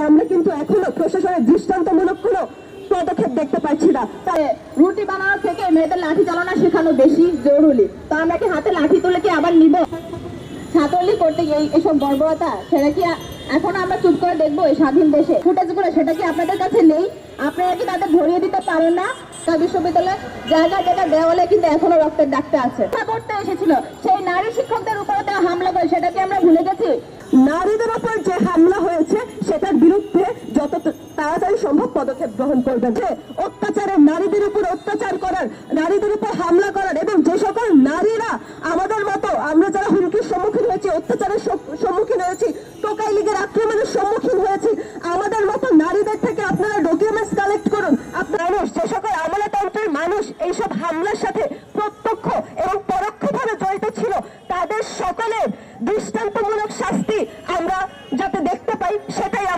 আমরা কিন্তু এখনও প্রশাসনের দৃষ্টান্তমূলক কোনো পদক্ষেপ দেখতে পাচ্ছি না। তাই রুটি বানানো থেকে মেয়েদের লাঠি চালানো শেখানো বেশি জরুরি। তো আমরা কি হাতে লাঠি তুলে কি আবার নিব? ছাত্রলী করতে গিয়ে এই- এসব বর্বরতা সেটা কি এখন আমরা চুপ করে দেখব এই স্বাধীন দেশে? ফুটেজ করে সেটা কি আপনাদের কাছে নেই? আপনারা কি তাদের ধরিয়ে দিতে পারেন না? তা বিশ্ববিদ্যালয়ে জায়গা জায়গা দেওয়ালে কিন্তু এখনও রক্তের ডাকতে আছে। করতে এসেছিল সেই নারী শিক্ষকদের উপরে হামলা করে সেটা কি আমরা ভুলে গেছি? নারীদের উপর যে হামলা হয়েছে বিরুদ্ধে যত তাড়াতাড়ি সম্ভব পদক্ষেপ গ্রহণ করবেন। যে অত্যাচারের নারীদের উপর অত্যাচার করার, নারীদের উপর হামলা করার এবং যে সকল নারীরা আমাদের মতো, আমরা যারা হুমকির সম্মুখীন হয়েছি, অত্যাচারের সম্মুখীন হয়েছি, টোকাই লীগের আক্রমণের সম্মুখীন হয়েছি, আমাদের মতো নারীদের থেকে আপনারা ডকুমেন্টস কালেক্ট করুন। আপনার যে সকল আমলাতন্ত্রের মানুষ, এইসব হামলার সাথে প্রত্যক্ষ এবং পরোক্ষভাবে জড়িত ছিল, তাদের সকলের দৃষ্টান্তমূলক শাস্তি আমরা